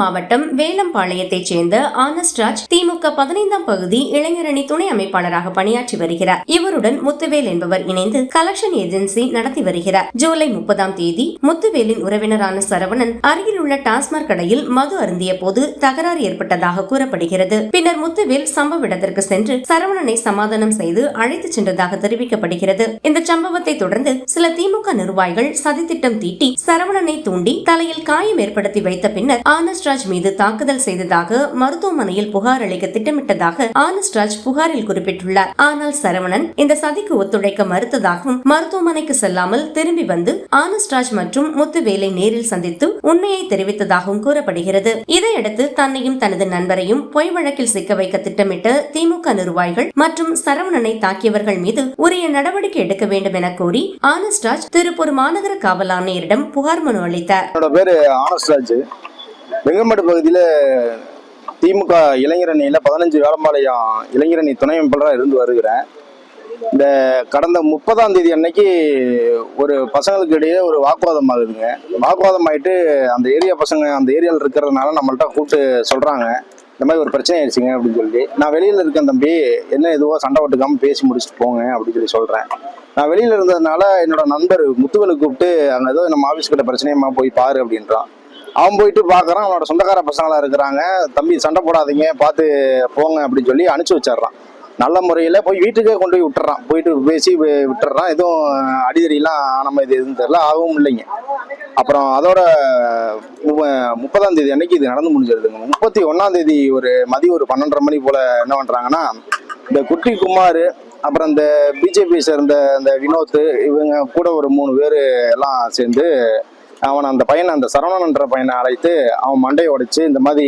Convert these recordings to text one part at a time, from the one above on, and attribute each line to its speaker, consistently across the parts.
Speaker 1: மாவட்டம் வேலம்பாளையத்தைச் சேர்ந்த ஆனஸ்ட்ராஜ் திமுக பதினைந்தாம் பகுதி இளைஞரணி துணை அமைப்பாளராக பணியாற்றி வருகிறார். இவருடன் முத்துவேல் என்பவர் இணைந்து கலெக்ஷன் ஏஜென்சி நடத்தி வருகிறார். ஜூலை முப்பதாம் தேதி முத்துவேலின் உறவினரான சரவணன் அருகில் உள்ள டாஸ்மாக் கடையில் மது அருந்திய போது தகராறு ஏற்பட்டதாக கூறப்படுகிறது. பின்னர் முத்துவேல் சம்பவ இடத்திற்கு சென்று சரவணனை சமாதானம் செய்து அழைத்துச் சென்றதாக தெரிவிக்கப்படுகிறது. இந்த சம்பவத்தை தொடர்ந்து சில திமுக நிர்வாகிகள் சதித்திட்டம் தீட்டி சரவணனை தூண்டி தலையில் காயம் ஏற்படுத்தி வைத்த பின்னர் ஆனஸ்ட் ஆனஸ்ட்ராஜ் மீது தாக்குதல் செய்ததாக மருத்துவமனையில் புகார் அளிக்க திட்டமிட்டதாக ஆனஸ்ட்ராஜ் புகாரில் குறிப்பிட்டுள்ளார். ஆனால் சரவணன் இந்த சதிக்கு ஒத்துழைக்க மறுத்ததாகவும் மருத்துவமனைக்கு செல்லாமல் திரும்பி வந்து ஆனஸ்ட்ராஜ் மற்றும் முத்துவேலை நேரில் சந்தித்து உண்மையை தெரிவித்ததாகவும் கூறப்படுகிறது. இதையடுத்து தன்னையும் தனது நண்பரையும் பொய் வழக்கில் சிக்க வைக்க திட்டமிட்ட திமுக நிர்வாகிகள் மற்றும் சரவணனை தாக்கியவர்கள் மீது உரிய நடவடிக்கை எடுக்க வேண்டும் என கோரி ஆனஸ்ட்ராஜ் திருப்பூர் மாநகர காவல் ஆணையரிடம் புகார் மனு அளித்தார்.
Speaker 2: என்னோட பகுதியில் திமுக இளைஞரணியில் பதினஞ்சு வேளம்பாளையம் இளைஞரணி துணை அமைப்பாளராக இருந்து வருகிறேன். இந்த கடந்த முப்பதாம் தேதி அன்னைக்கு ஒரு பசங்களுக்கு இடையே ஒரு வாக்குவாதம் ஆகுதுங்க. வாக்குவாதம் ஆயிட்டு அந்த ஏரியா பசங்க அந்த ஏரியாவில் இருக்கிறதுனால நம்மள்ட்ட கூப்பிட்டு சொல்கிறாங்க இந்த மாதிரி ஒரு பிரச்சனை ஆயிடுச்சுங்க அப்படின்னு சொல்லி நான் வெளியில் இருக்கேன் தம்பி. என்ன எதுவோ சண்டை ஓட்டுக்காமல் பேசி முடிச்சுட்டு போங்க அப்படின்னு சொல்லி சொல்கிறேன் நான் வெளியில் இருந்ததுனால என்னோட நண்பர் முத்துவலை கூப்பிட்டு அங்கே ஏதோ நம்ம ஆஃபீஸ் கிட்ட பிரச்சனையமா? போய் பாரு அப்படின்றான். அவன் போயிட்டு பார்க்குறான் அவனோட சொந்தக்கார பசங்களாக இருக்கிறாங்க. தம்பி சண்டை போடாதீங்க. பார்த்து போங்க அப்படின்னு சொல்லி அனுப்பிச்சு வச்சிடுறான். நல்ல முறையில் போய் வீட்டுக்கே கொண்டு போய் விட்டுறான். போயிட்டு பேசி விட்டுறான். எதுவும் அடிதடிலாம் நம்ம இது எதுவும் தெரில ஆகவும் இல்லைங்க. அப்புறம் அதோட முப்பதாம் தேதி அன்னைக்கு இது நடந்து முடிஞ்சிருதுங்க முப்பத்தி ஒன்றாம் தேதி ஒரு மதியம் ஒரு பன்னெண்டரை மணி போல் என்ன பண்ணுறாங்கன்னா இந்த குட்டி குமார் அப்புறம் இந்த பிஜேபி சேர்ந்த இந்த வினோத் இவங்க கூட ஒரு மூணு பேர் எல்லாம் சேர்ந்து அவன் அந்த பையனை அந்த சரவணன்ற பையனை அழைத்து அவன் மண்டையை உடைச்சு இந்த மாதிரி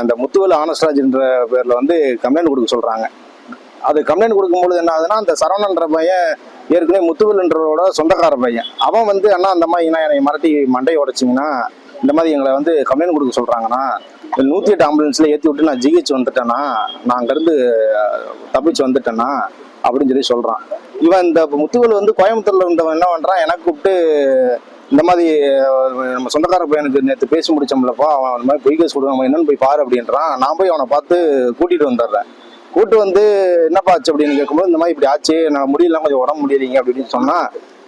Speaker 2: அந்த முத்துவல் ஆனஸ்ராஜ்ன்ற பேரில் வந்து கம்ப்ளைண்ட் கொடுக்க சொல்கிறாங்க அது கம்ப்ளைண்ட் கொடுக்கும்பொழுது என்ன ஆகுதுன்னா அந்த சரவணன்ற பையன் ஏற்கனவே முத்துவேல்ன்றவோட சொந்தக்கார பையன். அவன் வந்து அண்ணா அந்த மாதிரி நான் என்னை மிரட்டி மண்டையை உடைச்சிங்கன்னா இந்த மாதிரி எங்களை வந்து கம்ப்ளைண்ட் கொடுக்க சொல்றாங்கன்னா நூற்றி எட்டு ஆம்புலன்ஸில் ஏற்றி விட்டு நான் ஜிஹெச் வந்துட்டேன்னா நான் அங்கேருந்து தப்பிச்சு வந்துட்டேன்னா அப்படின்னு சொல்லி சொல்கிறான் இவன் இந்த முத்துவேல் வந்து கோயம்புத்தூரில் இருந்தவன் என்ன பண்ணுறான் எனக்கு கூப்பிட்டு இந்த மாதிரி நம்ம சொந்தக்கார பையனுக்கு நேற்று பேசி முடிச்சோம்லப்பா அவன் அந்த மாதிரி பொய் கேஸ் கொடுக்க என்னன்னு போய் பாரு அப்படின்றான். நான் போய் அவனை பார்த்து கூட்டிட்டு வந்துடுறேன். கூட்டு வந்து என்னப்பா ஆச்சு? அப்படின்னு கேட்கும்போது இந்த மாதிரி இப்படி ஆச்சு நான் முடியலாம் கொஞ்சம் உடம்பு முடியலைங்க அப்படின்னு சொன்னா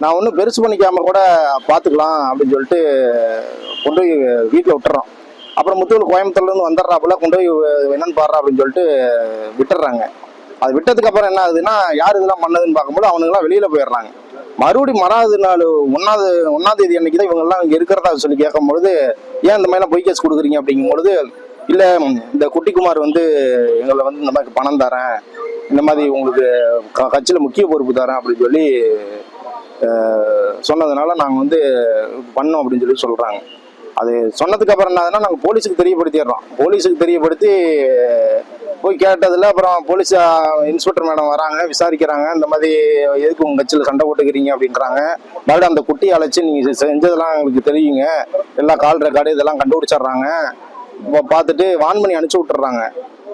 Speaker 2: நான் ஒன்றும் பெருசு பண்ணிக்காம கூட பார்த்துக்கலாம் அப்படின்னு சொல்லிட்டு கொண்டு போய் வீட்டில் விட்டுறோம் அப்புறம் முத்தூர் கோயம்புத்தூர்லேருந்து வந்துடுறாப்புல கொண்டு போய் என்னன்னு பாடுறா அப்படின்னு சொல்லிட்டு விட்டுறாங்க அது விட்டதுக்கு அப்புறம் என்ன ஆகுதுன்னா யார் இதெல்லாம் பண்ணதுன்னு பார்க்கும்போது அவனுங்கெல்லாம் வெளியில போயிடுறாங்க. மறுபடியும் மறாவது நாள் ஒன்னாவது ஒன்னாம் தேதி அன்னைக்கு தான் இவங்கெல்லாம் இங்கே இருக்கிறதா சொல்லி கேட்கும்பொழுது ஏன் இந்த மாதிரிலாம் பொய் கேஸ் கொடுக்குறீங்க? அப்படிங்கும்பொழுது இல்லை இந்த குட்டிக்குமார் வந்து எங்களை வந்து இந்த மாதிரி பணம் தரேன். இந்த மாதிரி உங்களுக்கு க- முக்கிய பொறுப்பு தரேன். அப்படின்னு சொல்லி சொன்னதுனால நாங்கள் வந்து பண்ணோம் அப்படின்னு சொல்லி சொல்கிறாங்க அது சொன்னதுக்கு அப்புறம் என்னதுன்னா நாங்கள் போலீஸுக்கு தெரியப்படுத்திடுறோம். போலீஸுக்கு தெரியப்படுத்தி போய் கேட்டதில் அப்புறம் போலீஸ் இன்ஸ்பெக்டர் மேடம் வராங்க விசாரிக்கிறாங்க. இந்த மாதிரி எதுக்கு உங்கள் கட்சியில் சண்டை போட்டுக்கிறீங்க அப்படின்றாங்க. மறுபடியும் அந்த குட்டியை அழைச்சி நீங்கள் செஞ்சதெல்லாம் எங்களுக்கு தெரியுங்க. எல்லா கால் ரெக்கார்டு இதெல்லாம் கண்டுபிடிச்சிடுறாங்க. இப்போ பார்த்துட்டு வான் பண்ணி அனுப்பிச்சி விட்டுறாங்க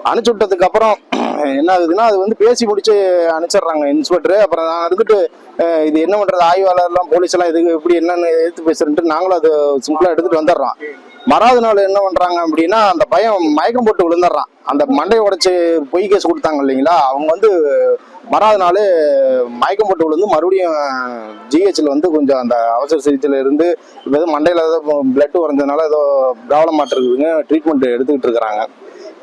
Speaker 2: அனுப்பிச்சி விட்டதுக்கு அப்புறம் என்ன ஆகுதுன்னா அது வந்து பேசி முடிச்சு அனுப்பிச்சிடுறாங்க இன்ஸ்பெக்டர் அப்புறம் நான் இருந்துட்டு இது என்ன பண்ணுறது ஆய்வாளர்லாம் போலீஸ் எல்லாம் இதுக்கு இப்படி என்னென்னு எடுத்து பேசுறேன்ட்டு நாங்களும் அது சிம்பிளாக எடுத்துகிட்டு வந்துடுறோம். மறாவது நாள் என்ன பண்றாங்க அப்படின்னா அந்த பையன் மயக்கம் போட்டு விழுந்துடுறான். அந்த மண்டையை உடைச்சு பொய் கேஸ் கொடுத்தாங்க இல்லைங்களா? அவங்க வந்து மறாவது நாள் மயக்கம் போட்டு விழுந்து மறுபடியும் ஜிஹெச்ல வந்து கொஞ்சம் அந்த அவசர சிகிச்சையில இருந்து இப்ப ஏதோ மண்டையில ஏதோ பிளட் உறைஞ்சதுனால ஏதோ ப்ராப்ளம் மாட்டிருக்குதுங்க ட்ரீட்மெண்ட் எடுத்துக்கிட்டு இருக்கிறாங்க.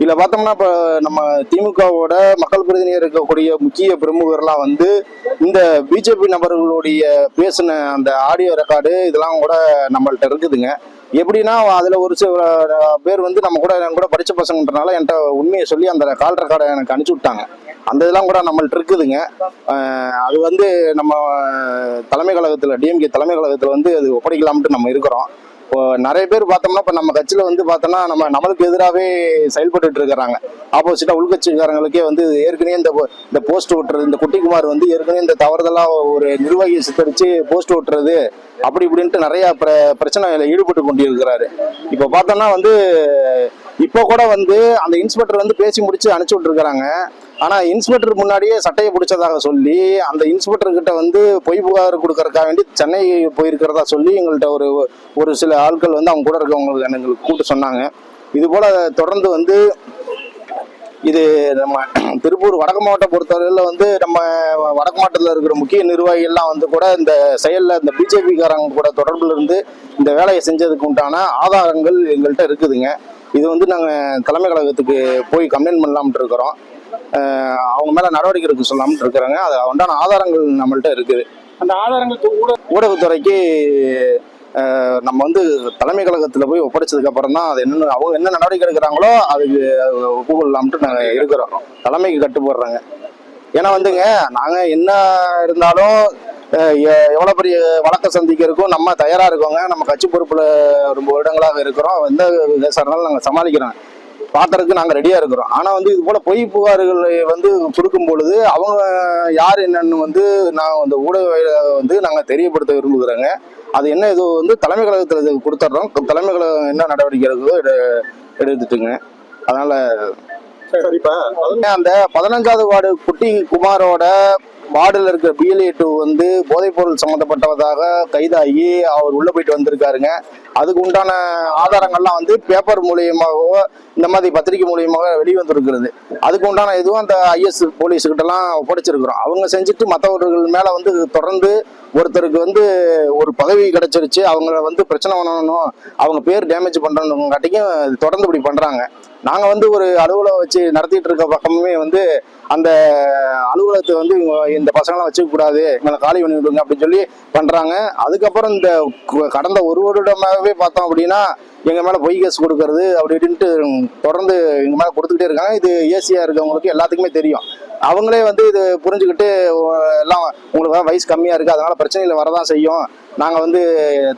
Speaker 2: இதில் பார்த்தோம்னா இப்போ நம்ம திமுகவோட மக்கள் பிரதிநிதியாக இருக்கக்கூடிய முக்கிய பிரமுகர்லாம் வந்து இந்த பிஜேபி நபர்களுடைய பேசின அந்த ஆடியோ ரெக்கார்டு இதெல்லாம் கூட நம்மள்ட்ட இருக்குதுங்க. எப்படின்னா அதில் ஒரு சில பேர் வந்து நம்ம கூட என் கூட படித்த பசங்கன்றனால என்கிட்ட உண்மையை சொல்லி அந்த கால் ரெக்கார்டை எனக்கு அனுப்பிச்சி விட்டாங்க. அந்த இதெல்லாம் கூட நம்மள்ட்ட இருக்குதுங்க. அது வந்து நம்ம தலைமை கழகத்தில் டிஎம்கே தலைமை கழகத்தில் வந்து அது ஒப்படைக்கலாம்ட்டு நம்ம இருக்கிறோம். இப்போ நிறைய பேர் பார்த்தோம்னா இப்போ நம்ம கட்சியில் வந்து பார்த்தோம்னா நம்ம நம்மளுக்கு எதிராகவே செயல்பட்டு இருக்கிறாங்க. ஆப்போசிட்டாக உள்கட்சிக்காரங்களுக்கே வந்து ஏற்கனவே இந்த இந்த போஸ்ட் ஓட்டுறது இந்த குட்டிக்குமார் வந்து ஏற்கனவே இந்த தவறுதெல்லாம் ஒரு நிர்வாகியை சித்தரித்து போஸ்ட் ஓட்டுறது அப்படி இப்படின்ட்டு நிறையா பிர- பிரச்சனைகளை ஈடுபட்டு கொண்டிருக்கிறாரு. இப்போ பார்த்தோம்னா வந்து இப்போ கூட வந்து அந்த இன்ஸ்பெக்டர் வந்து பேசி முடிச்சு அனுப்பிச்சு விட்டுருக்காங்க ஆனால் இன்ஸ்பெக்டர் முன்னாடியே சட்டையை பிடிச்சதாக சொல்லி அந்த இன்ஸ்பெக்டர் கிட்ட வந்து பொய் புகார் கொடுக்கறதுக்காக வேண்டி சென்னை போயிருக்கிறதா சொல்லி எங்கள்கிட்ட ஒரு ஒரு சில ஆட்கள் வந்து அவங்க கூட இருக்கவங்களுக்கு எங்களுக்கு கூப்பிட்டு சொன்னாங்க. இது போல தொடர்ந்து வந்து இது நம்ம திருப்பூர் வடக்கு மாவட்டம் பொறுத்தவரையில் வந்து நம்ம வடக்கு மாவட்டத்தில் இருக்கிற முக்கிய நிர்வாகிகள்லாம் வந்து கூட இந்த செயலில் இந்த பிஜேபிக்காரங்க கூட தொடர்பில் இருந்து இந்த வேலையை செஞ்சதுக்கு உண்டான ஆதாரங்கள் எங்கள்கிட்ட இருக்குதுங்க. இது வந்து நாங்கள் தலைமை கழகத்துக்கு போய் கம்ப்ளைண்ட் பண்ணலாம்ட்டு இருக்கிறோம். அவங்க மேலே நடவடிக்கை எடுக்க சொல்லாமட்டு இருக்கிறாங்க. அது உண்டான ஆதாரங்கள் நம்மள்ட்ட இருக்குது
Speaker 3: அந்த ஆதாரங்கள் ஊட-
Speaker 2: ஊடகத்துறைக்கு நம்ம வந்து தலைமை கழகத்தில் போய் ஒப்படைச்சதுக்கு அப்புறம் தான் அது என்ன அவங்க என்ன நடவடிக்கை எடுக்கிறாங்களோ அதுக்கு ஒப்புக்கொள்ளாமட்டு நாங்கள் இருக்கிறோம். தலைமைக்கு கட்டுப்படுறோங்க. ஏன்னா வந்துங்க நாங்கள் என்ன இருந்தாலும் எவ்வளோ பெரிய வழக்கை சந்திக்கிறதுக்கும் நம்ம தயாராக இருக்கோங்க. நம்ம கட்சி பொறுப்பில் ரொம்ப வருடங்களாக இருக்கிறோம். எந்த இருந்தாலும் நாங்கள் சமாளிக்கிறோம். பார்க்கறதுக்கு நாங்கள் ரெடியாக இருக்கிறோம். ஆனால் வந்து இது போல் பொய் புகார்களை வந்து கொடுக்கும் பொழுது அவங்க யார் என்னன்னு வந்து நான் அந்த ஊடக வந்து நாங்கள் தெரியப்படுத்த விரும்புகிறோங்க. அது என்ன இது வந்து தலைமை கழகத்தில் கொடுத்துட்றோம். தலைமை கழகம் என்ன நடவடிக்கை இருக்கோ எடு எடுத்துட்டுங்க. அதனால அந்த பதினஞ்சாவது வார்டு குட்டி குமாரோட வார்டில் இருக்கிற பிஎல்ஏ டூ வந்து போதைப்பொருள் சம்மந்தப்பட்டதாக கைதாகி அவர் உள்ளே போயிட்டு வந்திருக்காருங்க. அதுக்கு உண்டான ஆதாரங்கள்லாம் வந்து பேப்பர் மூலியமாகவோ இந்த மாதிரி பத்திரிக்கை மூலியமாக வெளிவந்திருக்கிறது அதுக்கு உண்டான இதுவும் அந்த ஐஎஸ் போலீஸுக்கிட்டலாம் ஒப்படைச்சிருக்கிறோம். அவங்க செஞ்சுட்டு மற்றவர்கள் மேலே வந்து தொடர்ந்து ஒருத்தருக்கு வந்து ஒரு பதவி கிடைச்சிருச்சு. அவங்கள வந்து பிரச்சனை பண்ணணும். அவங்க பேர் டேமேஜ் பண்ணுறோங்காட்டிக்கும் தொடர்ந்து இப்படி பண்ணுறாங்க நாங்கள் வந்து ஒரு அலுவலகம் வச்சு நடத்திட்டு இருக்க பக்கமுமே வந்து அந்த அலுவலகத்தை வந்து இவங்க இந்த பசங்களாம் வச்சுக்கக்கூடாது. எங்களை இவங்களை காலி பண்ணி விடுங்க அப்படின்னு சொல்லி பண்ணுறாங்க அதுக்கப்புறம் இந்த கடந்த ஒரு வருடமாகவே பார்த்தோம் அப்படின்னா எங்கள் மேலே பொய் கேஸ் கொடுக்கறது அப்படி இப்படின்ட்டு தொடர்ந்து எங்கள் மேலே கொடுத்துக்கிட்டே இருக்காங்க. இது ஏசியாக இருக்கவங்களுக்கு எல்லாத்துக்குமே தெரியும். அவங்களே வந்து இது புரிஞ்சுக்கிட்டு எல்லாம் உங்களுக்கு வயசு கம்மியா இருக்கு அதனால பிரச்சனைகள் வரதான் செய்யும். நாங்க வந்து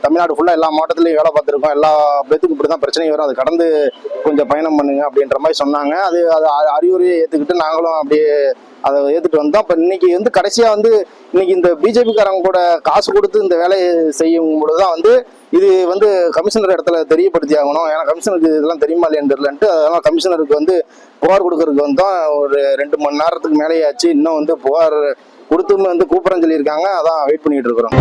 Speaker 2: தமிழ்நாடு ஃபுல்லா எல்லா மாவட்டத்திலையும் வேலை பார்த்துருக்கோம். எல்லா பேத்துக்கும் இப்படி தான் பிரச்சனை வரும். அது கடந்து கொஞ்சம் பயணம் பண்ணுங்க அப்படின்ற மாதிரி சொன்னாங்க. அது அது அ- அறிவுரையை ஏற்றுக்கிட்டு நாங்களும் அப்படியே அதை ஏற்றுட்டு வந்தோம். இப்போ இன்னைக்கு வந்து கடைசியாக வந்து இன்னைக்கு இந்த பிஜேபிக்காரங்க கூட காசு கொடுத்து இந்த வேலையை செய்யும் பொழுது தான் வந்து இது வந்து கமிஷனர் இடத்துல தெரியப்படுத்தி ஆகணும். ஏன்னா கமிஷனருக்கு இதெல்லாம் தெரியுமா இல்லையான்னு தெரியலன்ட்டு அதெல்லாம் கமிஷனருக்கு வந்து புகார் கொடுக்கறதுக்கு வந்தோம். ஒரு ரெண்டு மணி நேரத்துக்கு மேலேயே ஆச்சு இன்னும் வந்து புகார் கொடுத்துமே வந்து கூப்பிட்றேன்னு சொல்லியிருக்காங்க. அதான் வெயிட் பண்ணிகிட்டு இருக்கிறோம்.